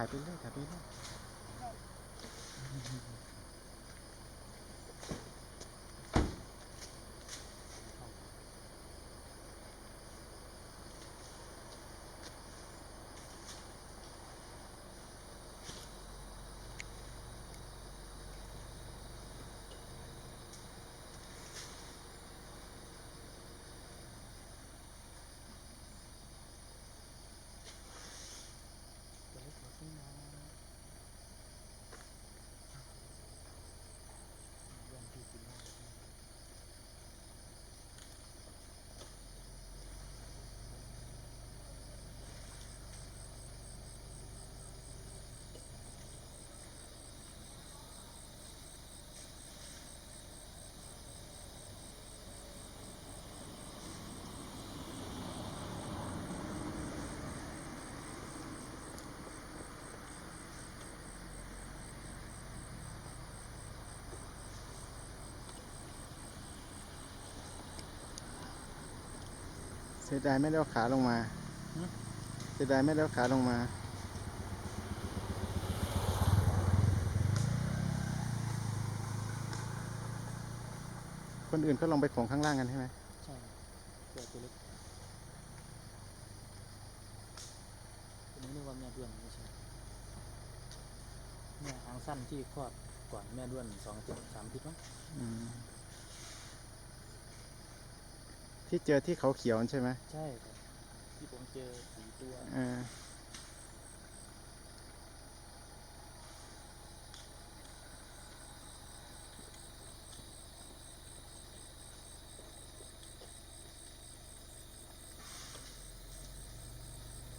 ถ่ายไปเรื่อยถ่ายไปเรื่อย เสียดายไม่ได้เอาขาลงมาเสียดายไม่ได้เอาขาลงมา คนอื่นเขาลงไปของข้างล่างกันใช่ไหมใช่ตัวตัวเล็กตัวนี้เรียกว่าแม่ด้วนไม่ใช่แม่หางสั้นที่คลอดก่อนแม่ด้วนสองอาทิตย์สามอาทิตย์มั้ง อืม ที่เจอที่เขาเขียวนั่นใช่ไหมใช่ครับที่ผมเจอสีตัว เออ